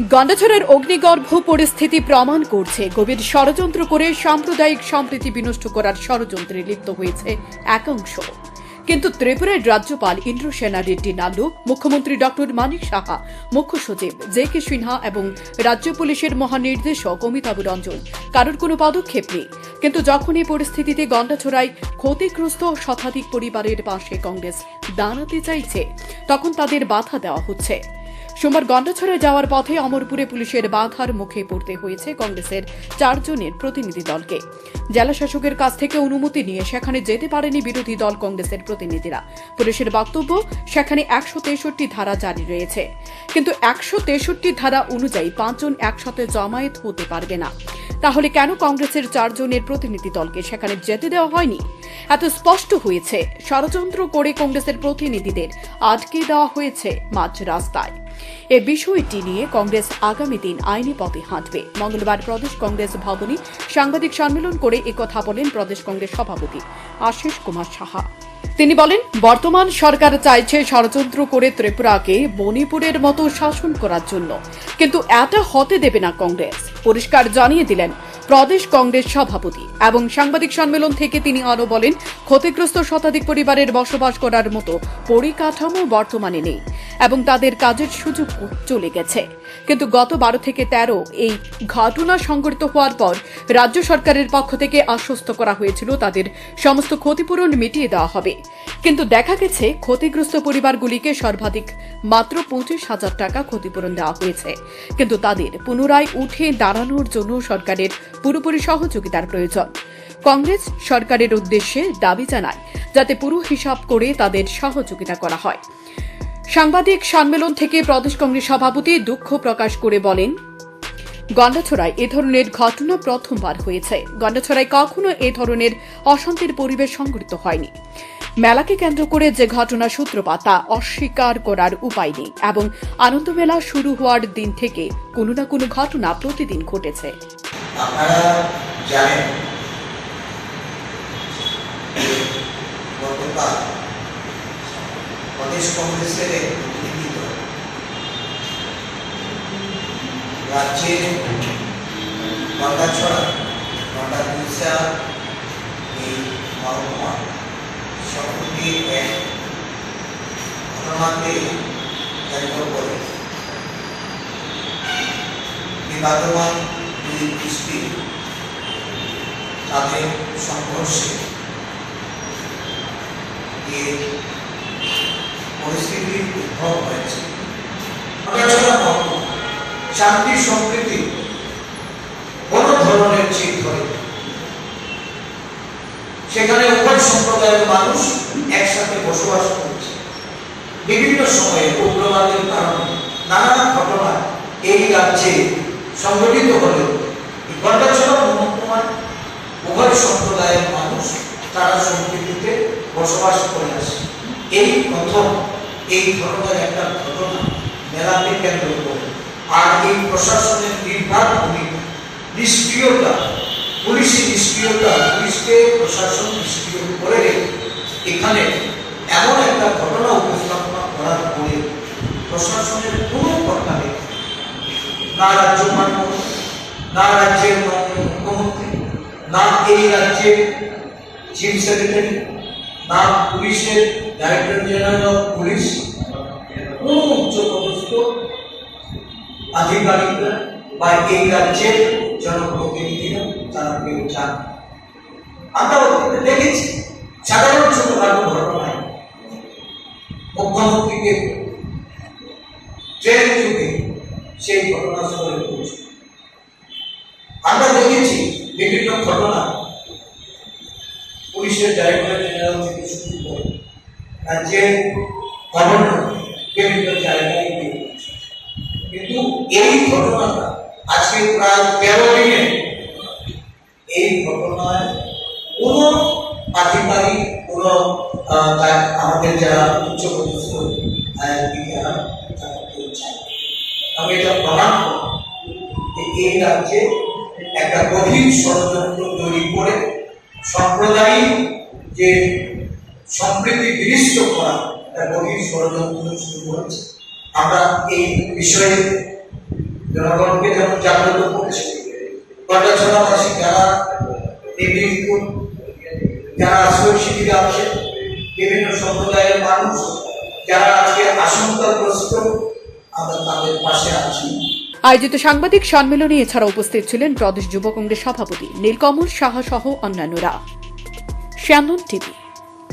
গন্ডাছড়ার অগ্নিগর্ভ পরিস্থিতি প্রমাণ করছে। গভীর ষড়যন্ত্র করে সাম্প্রদায়িক সম্প্রীতি বিনষ্ট করার ষড়যন্ত্রে লিপ্ত হয়েছে একাংশ। কিন্তু ত্রিপুরার রাজ্যপাল ইন্দ্রসেনা রেড্ডি নাল্লু মুখ্যমন্ত্রী ডক্টর মানিক সাহা, মুখ্য সচিব জে কে সিনহা এবং রাজ্য পুলিশের মহানির্দেশক অমিতাভ রঞ্জন কারোর কোনো পদক্ষেপ নেই। কিন্তু যখন এই পরিস্থিতিতে গন্ডাছড়ায় ক্ষতিগ্রস্ত শতাধিক পরিবারের পাশে কংগ্রেস দাঁড়াতে চাইছে, তখন তাদের বাধা দেওয়া হচ্ছে। সোমবার গন্ডাছড়া যাওয়ার পথে অমরপুরে পুলিশের বাধার মুখে পড়তে হয়েছে কংগ্রেসের চারজনের প্রতিনিধি দলকে। জেলা শাসকের কাছ থেকে অনুমতি নিয়ে সেখানে যেতে পারেনি বিরোধী দল কংগ্রেসের প্রতিনিধিরা। পুলিশের বক্তব্য, সেখানে একশো তেষট্টি ধারা জারি রয়েছে। কিন্তু একশো তেষট্টি ধারা অনুযায়ী পাঁচজন একসাথে জমায়েত হতে পারবে না। তাহলে কেন কংগ্রেসের চারজনের প্রতিনিধি দলকে সেখানে যেতে দেওয়া হয়নি? এত স্পষ্ট হয়েছে। ষড়যন্ত্র করে কংগ্রেসের প্রতিনিধিদের আটকে দেওয়া হয়েছে মাঝ রাস্তায়। এ বিষয়টি নিয়ে কংগ্রেস আগামী দিন আইনি পথে হাঁটবে। মঙ্গলবার প্রদেশ কংগ্রেস ভবনে সাংবাদিক সম্মেলন করে একথা বলেন প্রদেশ কংগ্রেস সভাপতি আশিস কুমার সাহা। তিনি বলেন, বর্তমান সরকার চাইছে ষড়যন্ত্র করে ত্রিপুরাকে মণিপুরের মতো শাসন করার জন্য। কিন্তু এটা হতে দেবে না কংগ্রেস। পরিষ্কার জানিয়ে দিলেন প্রদেশ কংগ্রেস সভাপতি এবং সাংবাদিক সম্মেলন থেকে তিনি আরও বলেন, ক্ষতিগ্রস্ত শতাধিক পরিবারের বসবাস করার মতো পরিকাঠামো বর্তমানে নেই। এবং তাদের কাজের সুযোগ চলে গেছে। কিন্তু গত বারো থেকে তেরো এই ঘটনা সংঘটিত হওয়ার পর রাজ্য সরকারের পক্ষ থেকে আশ্বস্ত করা হয়েছিল তাদের সমস্ত ক্ষতিপূরণ মিটিয়ে দেওয়া হবে। কিন্তু দেখা গেছে, ক্ষতিগ্রস্ত পরিবারগুলিকে সর্বাধিক মাত্র পঁচিশ হাজার টাকা ক্ষতিপূরণ দেওয়া হয়েছে। কিন্তু তাদের পুনরায় উঠে দাঁড়ানোর জন্য সরকারের পুরোপুরি সহযোগিতার প্রয়োজন। কংগ্রেস সরকারের উদ্দেশ্যে দাবি জানায়, যাতে পুরো হিসাব করে তাদের সহযোগিতা করা হয়। সাংবাদিক সম্মেলন থেকে প্রদেশ কংগ্রেস সভাপতি দুঃখ প্রকাশ করে বলেন গন্ডাছড়ায় এ ধরনের ঘটনা প্রথমবার হয়েছে। গন্ডাছড়ায় কখনো এ ধরনের অশান্তির পরিবেশ সংঘটিত হয়নি। মেলাকে কেন্দ্র করে যে ঘটনা সূত্রপাত, তা অস্বীকার করার উপায় নেই এবং আনন্দমেলা শুরু হওয়ার দিন থেকে কোনো না কোনো ঘটনা প্রতিদিন ঘটেছে। আপনারা জানেন প্রদেশ কংগ্রেসের দল রাজ্যের গন্ডাছড়া গন্ডাগুলসা এই মহকুমা সম্প্রতি এক ঘটনাকে কেন্দ্র করে বিবাদমান দুই গোষ্ঠী তাদের সংঘর্ষে যে পরিস্থিতির উদ্ভব হয়েছে শান্তি সম্প্রীতি কোন ধরনের চিত হয় সেখানে উভয় সম্প্রদায়ের মানুষ একসাথে বসবাস করছে। বিভিন্ন সময়ে উগ্রবাদের কারণে নানা ঘটনা এই রাজ্যে সংগঠিত হলেও গন্ডাছড়া মহকুমার উভয় সম্প্রদায়ের মানুষ তারা সম্প্রীতিতে বসবাস করে আসে। এই প্রথম এই ধরনের একটা ঘটনা মেলাকে কেন্দ্র করে। আর এই প্রশাসনের নির্বাক ভূমিকা নিষ্ক্রিয়তা পুলিশি নিষ্ক্রিয়তা পুলিশকে প্রশাসন নিষ্ক্রিয় করে এখানে এমন একটা ঘটনা উপস্থাপনা করার পরে প্রশাসনের কোনো কথা নেই। না মহোদয়, না রাজ্যের মুখ্যমন্ত্রী না এই রাজ্যের চিফ সেক্রেটারি না পুলিশের ডাইরেক্টর জেনারেল অফ পুলিশ। কোন উচ্চপদস্থ আধিকারিকরা বা এই রাজ্যের জনপ্রতিনিধিরা তারা কেউ চান আমরা দেখেছি। সাধারণ ছোটখাটো ঘটনায় মুখ্যমন্ত্রীকে ট্রেন যুগে সেই ঘটনাস্থলে পৌঁছে আমরা দেখেছি বিভিন্ন ঘটনা রাজ্যের গভর্নর বিভিন্ন জায়গায় কিন্তু এই ঘটনাটা আজকে প্রায় তেরো দিনে এই ঘটনায় কোন আধিকারিক, কোন আমাদের যারা চায় না। আমি এটা প্রমাণ যে এই রাজ্যে একটা গভীর ষড়যন্ত্র তৈরি করে সাম্প্রদায়িক যে সম্প্রীতি বিনিষ্ট করা গভীর ষড়যন্ত্র শুরু আমরা এই বিষয়ে জনগণকে যেমন জাগ্রত করছে কটাছড়াবাসী যারা যারা আশ্রয় শিবিরে আছে বিভিন্ন সম্প্রদায়ের মানুষ, যারা আজকে আশঙ্কাগ্রস্ত আমরা তাদের পাশে আছি। আয়োজিত সাংবাদিক সম্মেলনে এছাড়া উপস্থিত ছিলেন প্রদেশ যুব কংগ্রেস সভাপতি নীলকমল সাহা সহ অন্যান্যরা। শ্যামন টিভি।